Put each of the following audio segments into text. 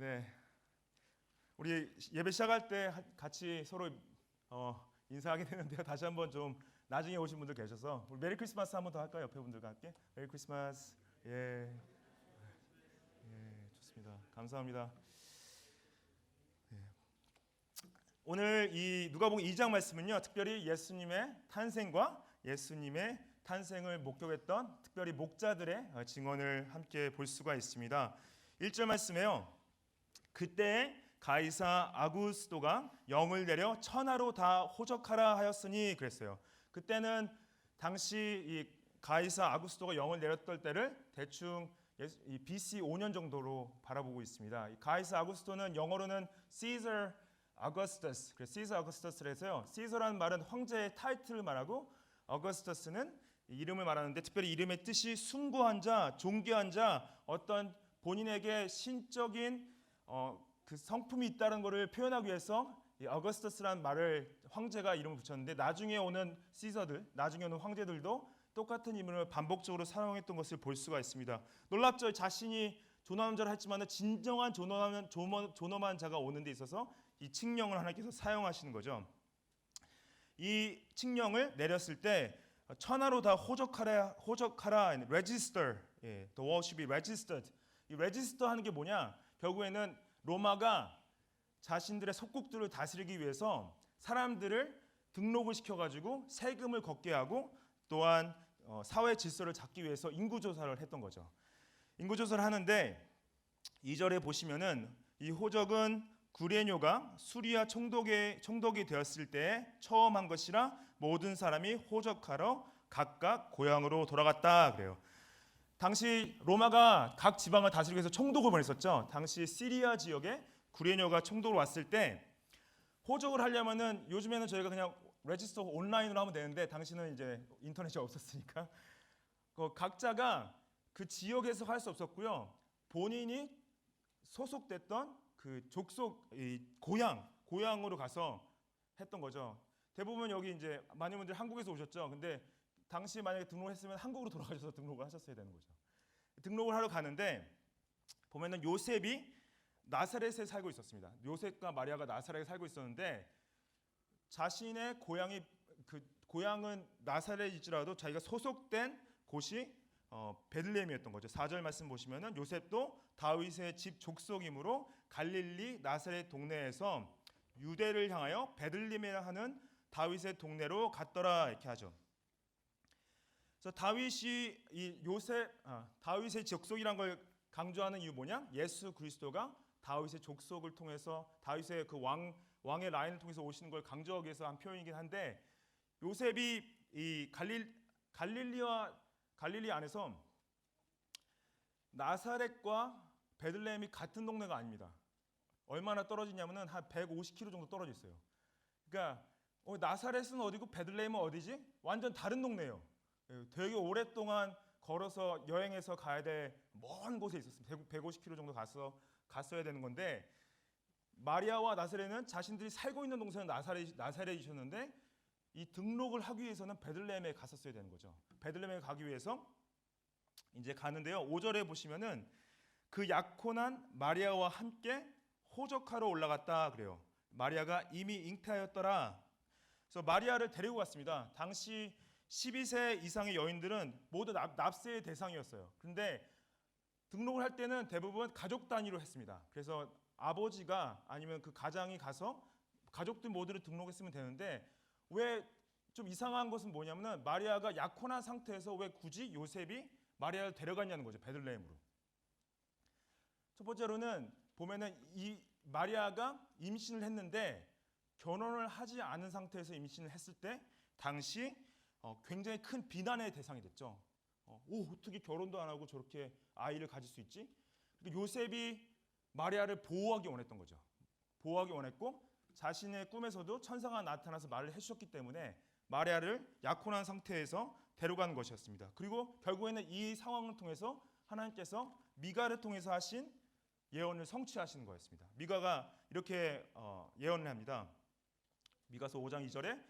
네. 우리 예배 시작할 때 하- 같이 서로 어, 인사하게 되는데요. 다시 한번 좀 나중에 오신 분들 계셔서 우리 메리 크리스마스 한번 더 할까요? 옆에 분들과 함께 메리 크리스마스. 예. 예, 좋습니다. 감사합니다. 예. 오늘 이 누가복음 2장 말씀은요. 특별히 예수님의 탄생과 예수님의 탄생을 목격했던 특별히 목자들의 어, 증언을 함께 볼 수가 있습니다. 1절 말씀에요. 그때 가이사 아구스도가 영을 내려 천하로 다 호적하라 하였으니 그랬어요. 그때는 당시 이 가이사 아구스도가 영을 내렸던 때를 대충 BC 5년 정도로 바라보고 있습니다. 이 가이사 아구스도는 영어로는 Augustus, 그래서 Caesar Augustus라서요. Caesar라는 말은 황제의 타이틀을 말하고 Augustus는 이 이름을 말하는데 특별히 이름의 뜻이 숭고한 자, 존귀한 자, 어떤 본인에게 신적인 어, 그 성품이 있다는 것을 표현하기 위해서 이 어거스터스라는 말을 황제가 이름을 붙였는데 나중에 오는 시저들, 나중에 오는 황제들도 똑같은 이름을 반복적으로 사용했던 것을 볼 수가 있습니다. 놀랍죠. 자신이 존엄한 자를 했지만 진정한 존엄한 존엄- 존엄한 자가 오는 데 있어서 이 칙령을 하나님께서 사용하시는 거죠. 이 칙령을 내렸을 때 천하로 다 호적하라 호적하라 register 예, the should be registered 이 register 하는 게 뭐냐 결국에는 로마가 자신들의 속국들을 다스리기 위해서 사람들을 등록을 시켜가지고 세금을 걷게 하고 또한 어, 사회 질서를 잡기 위해서 인구 조사를 했던 거죠. 인구 조사를 하는데 2절에 보시면은 이 호적은 구레뇨가 수리아 총독의 총독이 되었을 때 처음 한 것이라 모든 사람이 호적하러 각각 고향으로 돌아갔다 그래요. 당시 로마가 각 지방을 다스리기 위해서 총독을 보냈었죠. 당시 시리아 지역에 구레뇨가 총독으로 왔을 때 호적을 하려면은 요즘에는 저희가 그냥 레지스터 온라인으로 하면 되는데 당시는 이제 인터넷이 없었으니까 그 각자가 그 지역에서 할 수 없었고요. 본인이 소속됐던 그 족속 이 고향 고향으로 가서 했던 거죠. 대부분 여기 이제 많은 분들이 한국에서 오셨죠. 근데 당시 만약에 등록했으면 한국으로 돌아가셔서 등록을 하셨어야 되는 거죠. 등록을 하러 가는데 보면은 요셉이 나사렛에 살고 있었습니다. 요셉과 마리아가 나사렛에 살고 있었는데 자신의 고향이 그 고향은 나사렛일지라도 자기가 소속된 곳이 어, 베들레헴이었던 거죠. 4절 말씀 보시면은 요셉도 다윗의 집 족속이므로 갈릴리 나사렛 동네에서 유대를 향하여 베들레헴이라 하는 다윗의 동네로 갔더라 이렇게 하죠. 그래서 다윗이 이 요셉 아, 다윗의 족속이란 걸 강조하는 이유 뭐냐? 예수 그리스도가 다윗의 족속을 통해서 다윗의 그 왕 왕의 라인을 통해서 오시는 걸 강조하기 위해서 한 표현이긴 한데 요셉이 이 갈릴 갈릴리와 갈릴리 안에서 나사렛과 베들레헴이 같은 동네가 아닙니다. 얼마나 떨어지냐면은 한 150km 정도 떨어져 있어요. 그러니까 어, 나사렛은 어디고 베들레헴은 어디지? 완전 다른 동네예요. 예, 되게 오랫동안 걸어서 여행해서 가야 될 먼 곳에 있었습니다. 150km 정도 가서 갔어야 되는 건데 마리아와 나사렛은 자신들이 살고 있는 동네는 나사렛 나사렛이셨는데 이 등록을 하기 위해서는 베들레헴에 갔었어야 되는 거죠. 베들레헴에 가기 위해서 이제 가는데요. 5절에 보시면은 그 약혼한 마리아와 함께 호적하러 올라갔다 그래요. 마리아가 이미 잉태하였더라. 그래서 마리아를 데리고 갔습니다. 당시 12세 이상의 여인들은 모두 납, 납세의 대상이었어요. 그런데 등록을 할 때는 대부분 가족 단위로 했습니다. 그래서 아버지가 아니면 그 가장이 가서 가족들 모두를 등록했으면 되는데 왜 좀 이상한 것은 뭐냐면은 마리아가 약혼한 상태에서 왜 굳이 요셉이 마리아를 데려갔냐는 거죠 베들레헴으로. 첫 번째로는 보면은 이 마리아가 임신을 했는데 결혼을 하지 않은 상태에서 임신을 했을 때 당시 어, 굉장히 큰 비난의 대상이 됐죠. 어, 오 어떻게 결혼도 안 하고 저렇게 아이를 가질 수 있지? 그러니까 요셉이 마리아를 보호하기 원했던 거죠. 보호하기 원했고 자신의 꿈에서도 천사가 나타나서 말을 해주셨기 때문에 마리아를 약혼한 상태에서 데려간 것이었습니다. 그리고 결국에는 이 상황을 통해서 하나님께서 미가를 통해서 하신 예언을 성취하시는 거였습니다. 미가가 이렇게 어, 예언을 합니다. 미가서 5장 2절에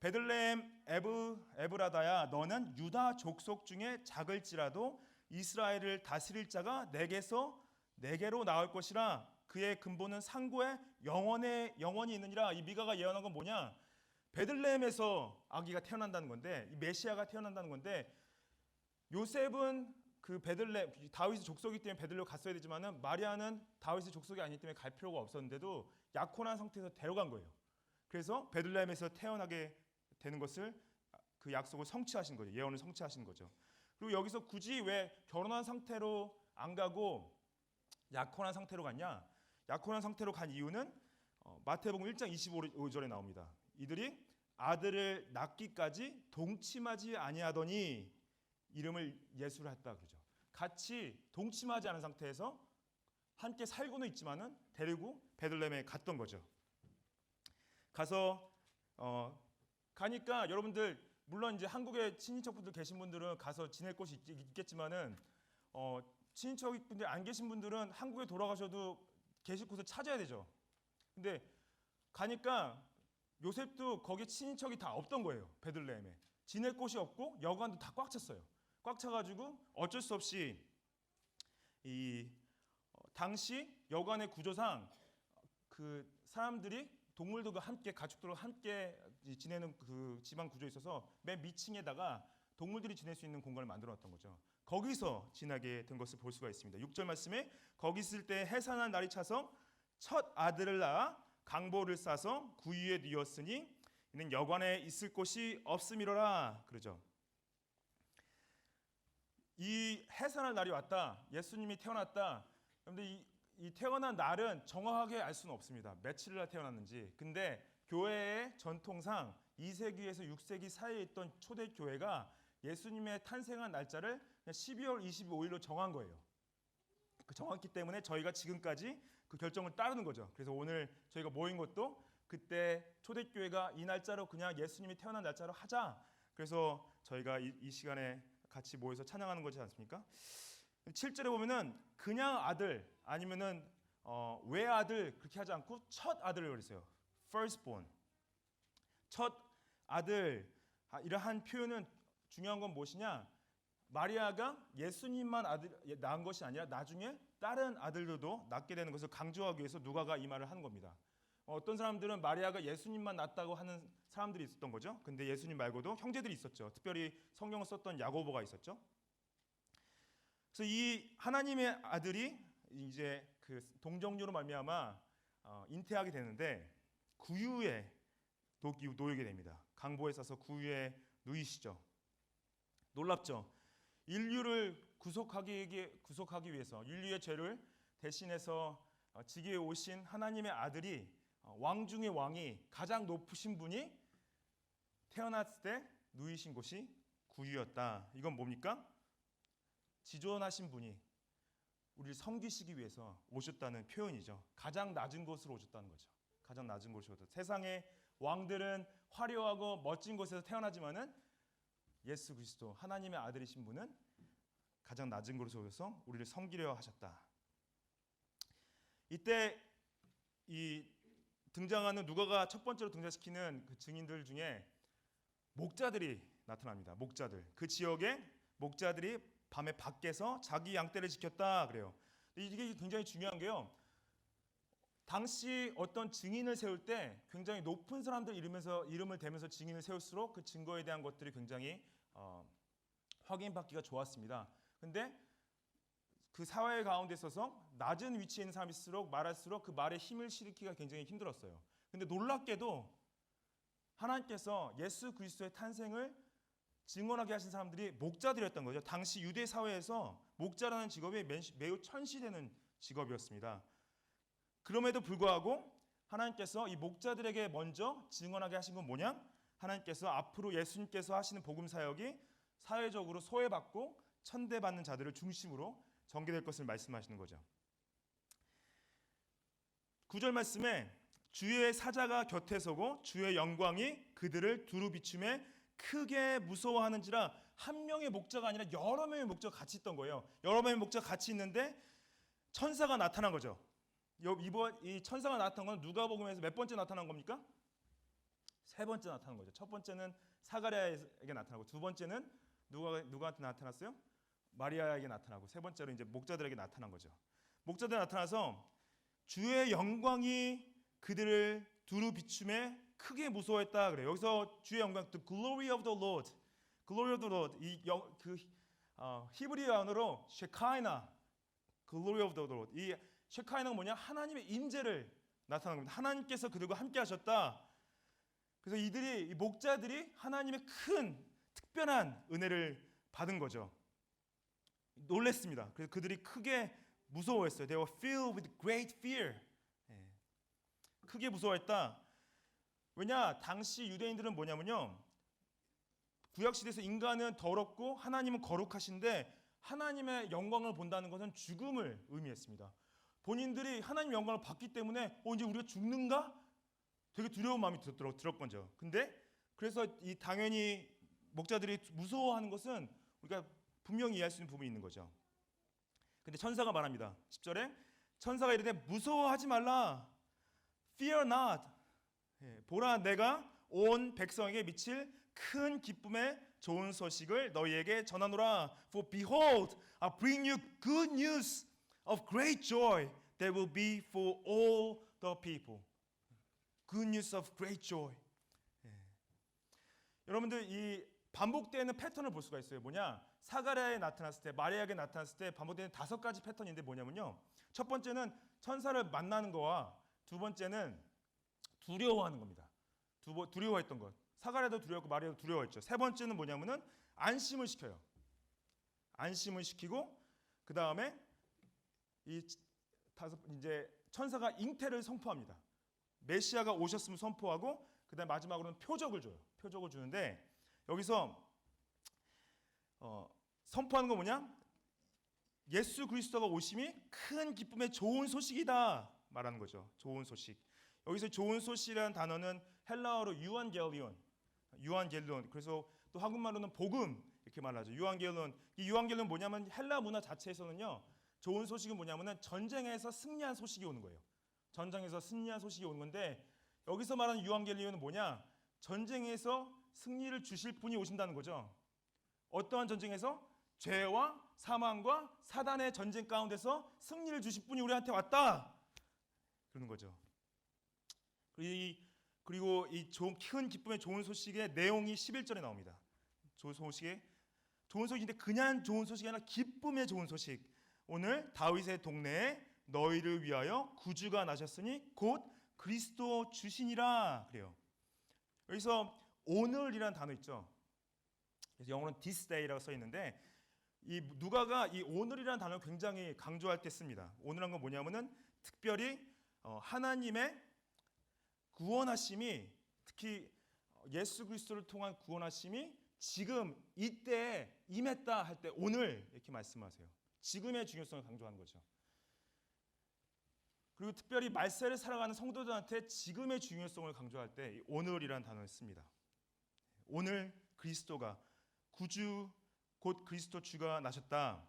베들레헴 에브 에브라다야 너는 유다 족속 중에 작을지라도 이스라엘을 다스릴 자가 내게서 내게로 나올 것이라 그 그의 근본은 상고에 영원의 영원이 있느니라. 이 미가가 예언한 건 뭐냐? 베들레헴에서 아기가 태어난다는 건데 이 메시아가 태어난다는 건데 요셉은 그 베들레 다윗의 족속이기 때문에 베들레헴 갔어야 되지만은 마리아는 다윗의 족속이 아니기 때문에 갈 필요가 없었는데도 약혼한 상태에서 데려간 거예요. 그래서 베들레헴에서 태어나게 되는 것을 그 약속을 성취하신 거죠. 예언을 성취하신 거죠. 그리고 여기서 굳이 왜 결혼한 상태로 안 가고 약혼한 상태로 갔냐? 약혼한 상태로 간 이유는 어, 마태복음 1장 25절에 나옵니다. 이들이 아들을 낳기까지 동침하지 아니하더니 이름을 예수를 했다 그러죠. 같이 동침하지 않은 상태에서 함께 살고는 있지만은 데리고 베들레헴에 갔던 거죠. 가서 어, 가니까 여러분들 물론 이제 한국에 친인척분들 계신 분들은 가서 지낼 곳이 있, 있겠지만은 어, 친인척분들 안 계신 분들은 한국에 돌아가셔도 계실 곳을 찾아야 되죠. 근데 가니까 요셉도 거기 친인척이 다 없던 거예요. 베들레헴에 지낼 곳이 없고 여관도 다 꽉 찼어요. 꽉 차가지고 어쩔 수 없이 이 어, 당시 여관의 구조상 그 사람들이 동물들과 함께 가축들과 함께 지내는 그 집안 구조에 있어서 맨 밑층에다가 동물들이 지낼 수 있는 공간을 만들어 놨던 거죠. 거기서 지나게 된 것을 볼 수가 있습니다. 6절 말씀에 거기 있을 때 해산한 날이 차서 첫 아들을 낳아 강보를 싸서 구유에 뉘었으니 이는 여관에 있을 곳이 없음이로라 그러죠. 이 해산할 날이 왔다. 예수님이 태어났다. 그런데 이, 이 태어난 날은 정확하게 알 수는 없습니다. 며칠을 날 태어났는지. 근데 교회의 전통상 2세기에서 6세기 사이에 있던 초대 교회가 예수님의 탄생한 날짜를 12월 25일로 정한 거예요. 그 정했기 때문에 저희가 지금까지 그 결정을 따르는 거죠. 그래서 오늘 저희가 모인 것도 그때 초대교회가 이 날짜로 그냥 예수님이 태어난 날짜로 하자. 그래서 저희가 이, 이 시간에 같이 모여서 찬양하는 거지 않습니까? 7절에 보면은 그냥 아들 아니면은 어, 외아들 그렇게 하지 않고 첫 아들을 그랬어요. Firstborn. 첫 아들 아, 이러한 표현은 중요한 건 무엇이냐? 마리아가 예수님만 아들 낳은 것이 아니라 나중에 다른 아들들도 낳게 되는 것을 강조하기 위해서 누가가 이 말을 하는 겁니다. 어떤 사람들은 마리아가 예수님만 낳았다고 하는 사람들이 있었던 거죠. 근데 예수님 말고도 형제들이 있었죠. 특별히 성경을 썼던 야고보가 있었죠. 그래서 이 하나님의 아들이 이제 그 동정녀로 말미암아 어, 잉태하게 되는데 구유에 놓이게 됩니다. 강보에 싸서 구유에 누이시죠. 놀랍죠. 인류를 구속하기 구속하기 위해서 인류의 죄를 대신해서 어, 지기에 오신 하나님의 아들이 어, 왕 중의 왕이 가장 높으신 분이 태어났을 때 누이신 곳이 구유였다. 이건 뭡니까? 지존하신 분이 우리를 섬기시기 위해서 오셨다는 표현이죠. 가장 낮은 곳으로 오셨다는 거죠. 가장 낮은 오셨다. 세상의 왕들은 화려하고 멋진 곳에서 태어나지만은 예수 그리스도 하나님의 아들이신 분은 가장 낮은 곳에서 오셔서 우리를 섬기려 하셨다. 이때 이 등장하는 누가가 첫 번째로 등장시키는 그 증인들 중에 목자들이 나타납니다. 목자들 그 지역에 목자들이 밤에 밖에서 자기 양떼를 지켰다 그래요. 이게 굉장히 중요한 게요. 당시 어떤 증인을 세울 때 굉장히 높은 사람들 이름에서 이름을 대면서 증인을 세울수록 그 증거에 대한 것들이 굉장히 어, 확인받기가 좋았습니다. 근데 그 사회 가운데 있어서 낮은 위치에 있는 사람일수록 말할수록 그 말에 힘을 실기가 굉장히 힘들었어요. 근데 놀랍게도 하나님께서 예수 그리스도의 탄생을 증언하게 하신 사람들이 목자들이었던 거죠. 당시 유대 사회에서 목자라는 직업이 매우 천시되는 직업이었습니다. 그럼에도 불구하고 하나님께서 이 목자들에게 먼저 증언하게 하신 건 뭐냐? 하나님께서 앞으로 예수님께서 하시는 복음 사역이 사회적으로 소외받고 천대받는 자들을 중심으로 전개될 것을 말씀하시는 거죠. 구절 말씀에 주의 사자가 곁에 서고 주의 영광이 그들을 두루 비춤에 크게 무서워하는지라 한 명의 목자가 아니라 여러 명의 목자가 같이 있던 거예요. 여러 명의 목자가 같이 있는데 천사가 나타난 거죠. 이번 이 천사가 나타난 건 누가복음에서 몇 번째 나타난 겁니까? 세 번째 나타난 거죠. 첫 번째는 사가랴에게 나타나고 두 번째는 누가 누구한테 나타났어요? 마리아에게 나타나고 세 번째로 이제 목자들에게 나타난 거죠. 목자들 나타나서 주의 영광이 그들을 두루 비춤에 크게 무서워했다 그래요. 여기서 주의 영광, the glory of the Lord, glory of the Lord 이그 어, 히브리어로 쉐카이나, glory of the Lord 이 쉐카이나가 뭐냐 하나님의 임재를 나타나는 겁니다. 하나님께서 그들과 함께 하셨다. 그래서 이들이 이 목자들이 하나님의 큰 특별한 은혜를 받은 거죠. 놀랬습니다. 그래서 그들이 크게 무서워했어요. They were filled with great fear. 예. 크게 무서워했다. 왜냐? 당시 유대인들은 뭐냐면요. 구약 시대에서 인간은 더럽고 하나님은 거룩하신데 하나님의 영광을 본다는 것은 죽음을 의미했습니다. 본인들이 하나님 영광을 받기 때문에 어 이제 우리가 죽는가? 되게 두려운 마음이 들- 들- 들었건죠. 근데 그래서 이 당연히 목자들이 무서워하는 것은 우리가 분명히 이해할 수 있는 부분이 있는 거죠. 근데 천사가 말합니다. 10절에 천사가 이르되 무서워하지 말라. Fear not. 예, 보라 내가 온 백성에게 미칠 큰 기쁨의 좋은 소식을 너희에게 전하노라. For behold, I bring you good news of great joy that will be for all the people. Good news of great joy. 예. 여러분들 이 반복되는 패턴을 볼 수가 있어요. 뭐냐? 사가랴에 나타났을 때, 마리아에게 나타났을 때 반복되는 다섯 가지 패턴인데 뭐냐면요. 첫 번째는 천사를 만나는 거와 두 번째는 두려워하는 겁니다. 두 번, 두려워했던 것. 사가랴도 두려웠고 마리아도 두려워했죠. 세 번째는 뭐냐면은 안심을 시켜요. 안심을 시키고 그 다음에 이 다섯 이제 천사가 잉태를 선포합니다. 메시아가 오셨음을 선포하고 그다음 마지막으로는 표적을 줘요. 표적을 주는데 여기서 어, 선포하는 거 뭐냐? 예수 그리스도가 오심이 큰 기쁨의 좋은 소식이다 말하는 거죠. 좋은 소식. 여기서 좋은 소식이라는 단어는 헬라어로 유한겔리온, 유한겔리온. 그래서 또 한국말로는 복음 이렇게 말하죠. 유한겔리온. 이 유한겔리온 뭐냐면 헬라 문화 자체에서는요. 좋은 소식은 뭐냐면은 전쟁에서 승리한 소식이 오는 거예요. 전쟁에서 승리한 소식이 오는 건데 여기서 말하는 유한겔리온은 뭐냐? 전쟁에서 승리를 주실 분이 오신다는 거죠. 어떠한 전쟁에서 죄와 사망과 사단의 전쟁 가운데서 승리를 주실 분이 우리한테 왔다. 그러는 거죠. 이- 그리고 이큰 기쁨의 좋은 소식의 내용이 11절에 나옵니다. 좋은 소식의 좋은 소식인데 그냥 좋은 소식이 아니라 기쁨의 좋은 소식. 오늘 다윗의 동네에 너희를 위하여 구주가 나셨으니 곧 그리스도 주시니라 그래요. 여기서 오늘이라는 단어 있죠. 그래서 영어로는 this day라고 써 있는데 이 누가가 이 오늘이라는 단어를 굉장히 강조할 때 씁니다. 오늘한 건 뭐냐면은 특별히 어, 하나님의 구원하심이 특히 예수 그리스도를 통한 구원하심이 지금 이때 임했다 할 때 오늘 이렇게 말씀하세요. 지금의 중요성을 강조하는 거죠. 그리고 특별히 말세를 살아가는 성도들한테 지금의 중요성을 강조할 때이 오늘이라는 단어를 씁니다. 오늘 그리스도가 구주 곧 그리스도 주가 나셨다.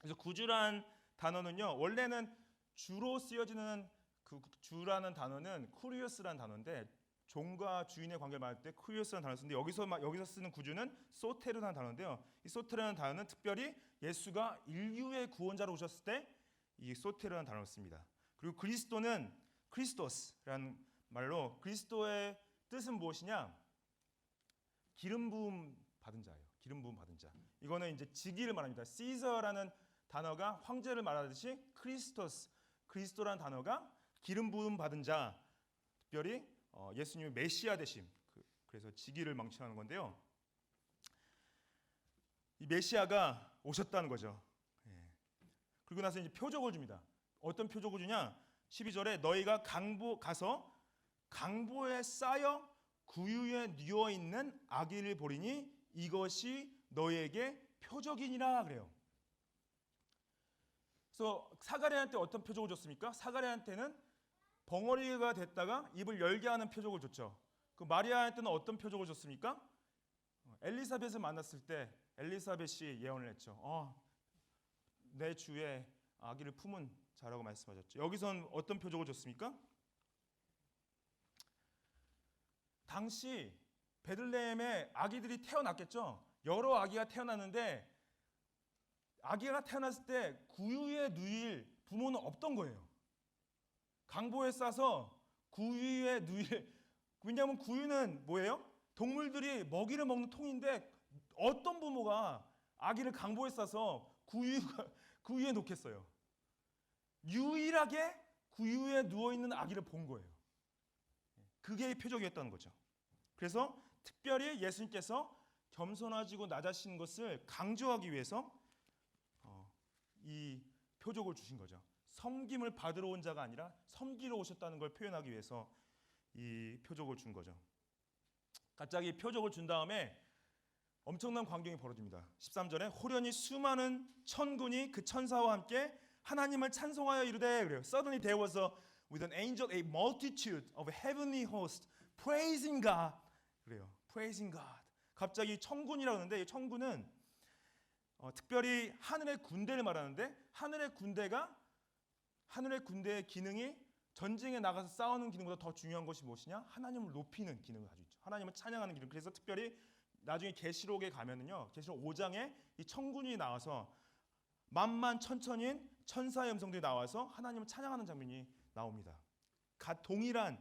그래서 구주란 단어는요 원래는 주로 쓰여지는 그 주라는 단어는 쿠리오스라는 단어인데 종과 주인의 관계를 말할 때 쿠리오스라는 단어를 쓰는데 여기서 막 여기서 쓰는 구주는 소테르라는 단어인데요. 이 소테르라는 단어는 특별히 예수가 인류의 구원자로 오셨을 때 이 소테르라는 단어를 씁니다. 그리고 그리스도는 크리스토스라는 말로 그리스도의 뜻은 무엇이냐? 기름 부음 받은 자예요. 기름 부음 받은 자. 이거는 이제 직위를 말합니다. 시저라는 단어가 황제를 말하듯이 크리스토스 그리스도라는 단어가 기름 부음 받은 자. 특별히 어, 예수님의 메시아 되심. 그, 그래서 직위를 망치하는 건데요. 이 메시아가 오셨다는 거죠. 예. 그리고 나서 이제 표적을 줍니다. 어떤 표적을 주냐? 12절에 너희가 강보 가서 강보에 쌓여 구유에 누워 있는 아기를 보리니 이것이 너희에게 표적이니라 그래요. 그래서 사가랴한테 어떤 표적을 줬습니까? 사가랴한테는 벙어리가 됐다가 입을 열게 하는 표적을 줬죠. 그 마리아한테는 어떤 표적을 줬습니까? 엘리사벳을 만났을 때 엘리사벳이 예언을 했죠. 어, 내 주에 아기를 품은 자라고 말씀하셨죠. 여기선 어떤 표적을 줬습니까? 당시 베들레헴에 아기들이 태어났겠죠. 여러 아기가 태어났는데 아기가 태어났을 때 구유에 누일 부모는 없던 거예요. 강보에 싸서 구유에 누일 왜냐하면 구유는 뭐예요? 동물들이 먹이를 먹는 통인데 어떤 부모가 아기를 강보에 싸서 구유가 구유에 놓겠어요. 유일하게 구유에 누워 있는 아기를 본 거예요. 그게 표적이었다는 거죠. 그래서 특별히 예수님께서 겸손하지고 낮아신 것을 강조하기 위해서 어, 이 표적을 주신 거죠. 섬김을 받으러 온 자가 아니라 섬기러 오셨다는 걸 표현하기 위해서 이 표적을 준 거죠. 갑자기 표적을 준 다음에 엄청난 광경이 벌어집니다. 13절에 호련히 수많은 천군이 그 천사와 함께 하나님을 찬송하여 이르되 그래요. Suddenly there was a with an angel a multitude of heavenly hosts praising God. 그래요. praising God. 갑자기 천군이라고 하는데 이 천군은 어, 특별히 하늘의 군대를 말하는데 하늘의 군대가 하늘의 군대의 기능이 전쟁에 나가서 싸우는 기능보다 더 중요한 것이 무엇이냐? 하나님을 높이는 기능을 가지고 있죠. 하나님을 찬양하는 기능. 그래서 특별히 나중에 계시록에 가면은요. 계시록 5장에 이 천군이 나와서 만만 천천인 천사의 음성들이 나와서 하나님을 찬양하는 장면이 나옵니다. 가 동일한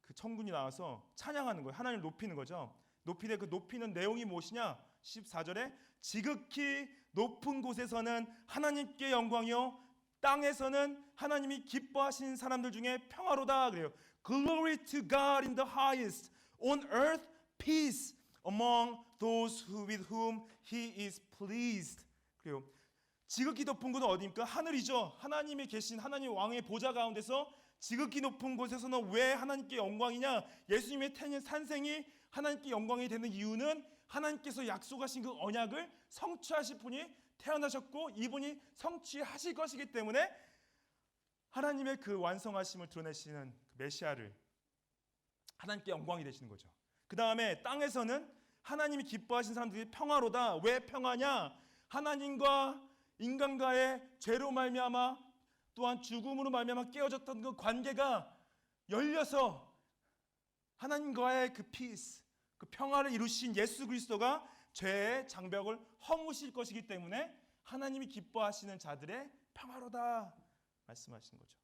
그 천군이 나와서 찬양하는 거예요. 하나님을 높이는 거죠. 높이되 그 높이는 내용이 무엇이냐? 14절에 지극히 높은 곳에서는 하나님께 영광이요 땅에서는 하나님이 기뻐하시는 사람들 중에 평화로다 그래요. Glory to God in the highest. On earth peace among those who with whom he is pleased. 그래요. 지극히 높은 곳은 어디입니까? 하늘이죠. 하나님이 계신 하나님 왕의 보좌 가운데서 지극히 높은 곳에서는 왜 하나님께 영광이냐? 예수님의 산생이 하나님께 영광이 되는 이유는 하나님께서 약속하신 그 언약을 성취하실 분이 태어나셨고 이분이 성취하실 것이기 때문에 하나님의 그 완성하심을 드러내시는 그 메시아를 하나님께 영광이 되시는 거죠. 그 다음에 땅에서는 하나님이 기뻐하신 사람들이 평화로다. 왜 평화냐? 하나님과 인간과의 죄로 말미암아 또한 죽음으로 말미암아 깨어졌던 그 관계가 열려서 하나님과의 그 피스, 그 평화를 이루신 예수 그리스도가 죄의 장벽을 허무실 것이기 때문에 하나님이 기뻐하시는 자들의 평화로다 말씀하시는 거죠.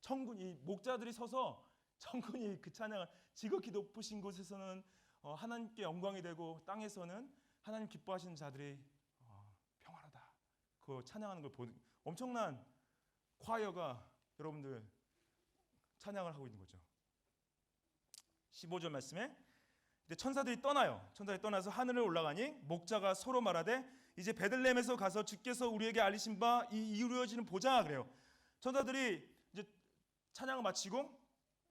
천군 이 목자들이 서서 천군이 그 찬양을 지극히 높으신 곳에서는 어, 하나님께 영광이 되고 땅에서는 하나님 기뻐하시는 자들이 어, 평화로다. 그 찬양하는 걸 보는 엄청난 콰이어가 여러분들 찬양을 하고 있는 거죠. 15절 말씀에 근데 천사들이 떠나요. 천사들이 떠나서 하늘을 올라가니 목자가 서로 말하되 이제 베들레헴에서 가서 주께서 우리에게 알리신 바 이 이루어지는 보자 그래요. 천사들이 이제 찬양을 마치고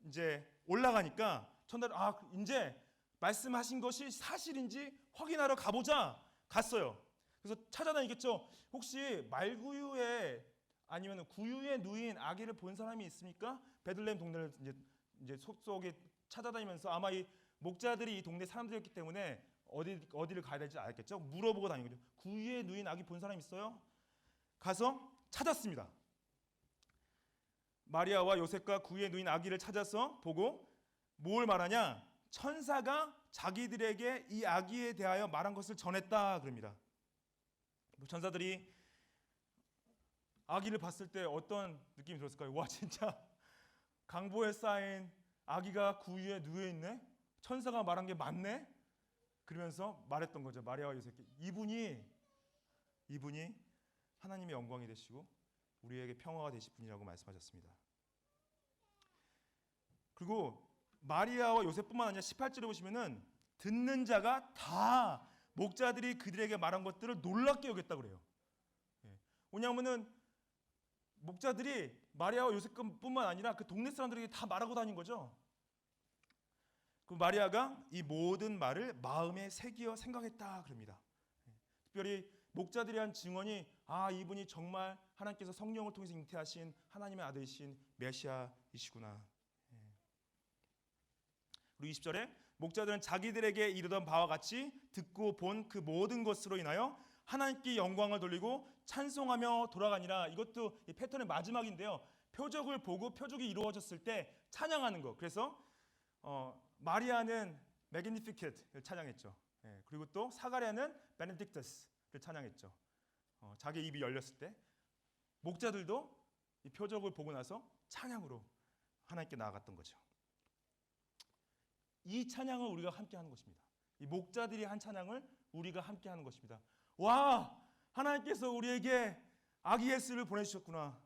이제 올라가니까 천사들 아 이제 말씀하신 것이 사실인지 확인하러 가보자 갔어요. 그래서 찾아다니겠죠. 혹시 말구유에 아니면 구유에 누인 아기를 본 사람이 있습니까? 베들레헴 동네를 이제 이제 속속에 찾아다니면서 아마 이 목자들이 이 동네 사람들이었기 때문에 어디 어디를 가야 될지 알겠죠. 물어보고 다니거든요. 구유에 누인 아기 본 사람 있어요? 가서 찾았습니다. 마리아와 요셉과 구유에 누인 아기를 찾아서 보고 뭘 말하냐? 천사가 자기들에게 이 아기에 대하여 말한 것을 전했다 그럽니다. 천사들이 아기를 봤을 때 어떤 느낌이 들었을까요? 와 진짜 강보에 쌓인 아기가 구유에 누워 있네. 천사가 말한 게 맞네. 그러면서 말했던 거죠. 마리아와 요셉께 이분이 이분이 하나님의 영광이 되시고 우리에게 평화가 되실 분이라고 말씀하셨습니다. 그리고 마리아와 요셉뿐만 아니라 18절에 보시면은 듣는 자가 다 목자들이 그들에게 말한 것들을 놀랍게 여겼다 그래요. 예. 왜냐하면은 목자들이 마리아와 요셉뿐만 아니라 그 동네 사람들에게 다 말하고 다닌 거죠. 그 마리아가 이 모든 말을 마음에 새기어 생각했다 그럽니다. 예. 특별히 목자들이 한 증언이 아 이분이 정말 하나님께서 성령을 통해서 잉태하신 하나님의 아들이신 메시아이시구나. 예. 그리고 20절에 목자들은 자기들에게 이르던 바와 같이 듣고 본 그 모든 것으로 인하여 하나님께 영광을 돌리고 찬송하며 돌아가니라. 이것도 이 패턴의 마지막인데요. 표적을 보고 표적이 이루어졌을 때 찬양하는 거. 그래서 어, 마리아는 매그니피켓을 찬양했죠. 예, 그리고 또 사가랴는 베네딕터스를 찬양했죠. 어, 자기 입이 열렸을 때 목자들도 이 표적을 보고 나서 찬양으로 하나님께 나아갔던 거죠. 이 찬양을 우리가 함께 하는 것입니다. 이 목자들이 한 찬양을 우리가 함께 하는 것입니다. 와! 하나님께서 우리에게 아기 예수를 보내 주셨구나.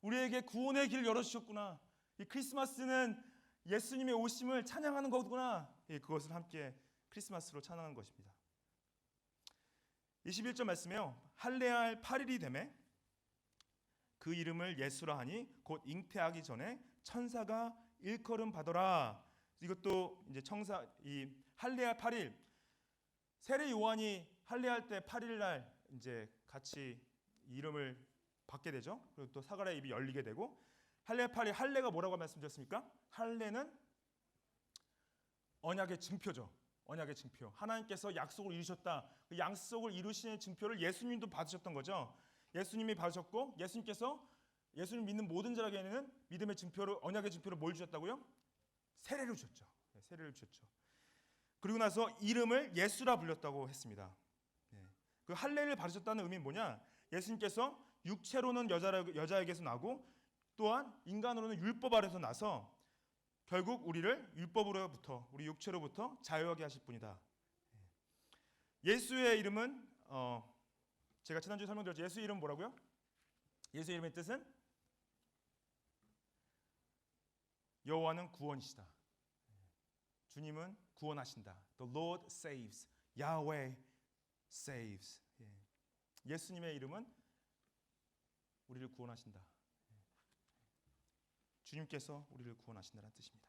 우리에게 구원의 길을 열어 주셨구나. 이 크리스마스는 예수님의 오심을 찬양하는 거구나. 예, 그것을 함께 크리스마스로 찬양하는 것입니다. 21절 말씀에요. 할례할 8일이 되매 그 이름을 예수라 하니 곧 잉태하기 전에 천사가 일컬음 받아라. 이것도 이제 청사 이 할례할 8일 세례 요한이 할례할 때 8일 날 이제 같이 이름을 받게 되죠. 그리고 또 사가랴 입이 열리게 되고 할례 8일 할례가 뭐라고 말씀드렸습니까? 할례는 언약의 증표죠. 언약의 증표. 하나님께서 약속을 이루셨다. 그 약속을 이루시는 증표를 예수님도 받으셨던 거죠. 예수님이 받으셨고 예수님께서 예수님 믿는 모든 자에게는 믿음의 증표를 언약의 증표를 뭘 주셨다고요? 세례를 주셨죠. 네, 세례를 주셨죠. 그리고 나서 이름을 예수라 불렸다고 했습니다. 네. 그 할례를 받으셨다는 의미는 뭐냐? 예수님께서 육체로는 여자 여자에게서 나고 또한 인간으로는 율법 아래서 나서 결국 우리를 율법으로부터 우리 육체로부터 자유하게 하실 분이다. 예수의 이름은 어 제가 지난주에 설명드렸죠. 예수 이름 은 뭐라고요? 예수 이름의 뜻은 여호와는 구원이시다. 주님은 구원하신다. The Lord saves. Yahweh saves. 예. 예수님의 이름은 우리를 구원하신다. 주님께서 우리를 구원하신다는 뜻입니다.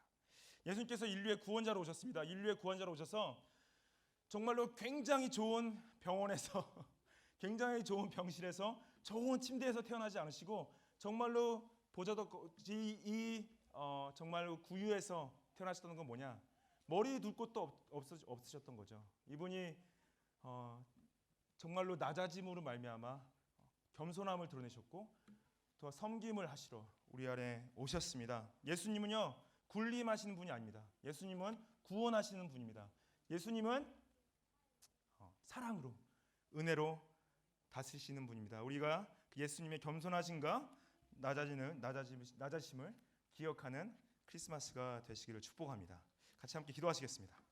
예수님께서 인류의 구원자로 오셨습니다. 인류의 구원자로 오셔서 정말로 굉장히 좋은 병원에서 굉장히 좋은 병실에서 좋은 침대에서 태어나지 않으시고 정말로 보자도 이, 이 어, 정말로 구유에서 태어나셨던 건 뭐냐? 머리 둘 곳도 없, 없, 없으셨던 거죠. 이분이 어, 정말로 낮아짐으로 말미암아 겸손함을 드러내셨고 또 섬김을 하시러 우리 안에 오셨습니다. 예수님은요 군림하시는 분이 아닙니다. 예수님은 구원하시는 분입니다. 예수님은 어, 사랑으로 은혜로 다스리시는 분입니다. 우리가 그 예수님의 겸손하신가 낮아지는 낮아짐, 낮아심을 기억하는 크리스마스가 되시기를 축복합니다. 같이 함께 기도하시겠습니다.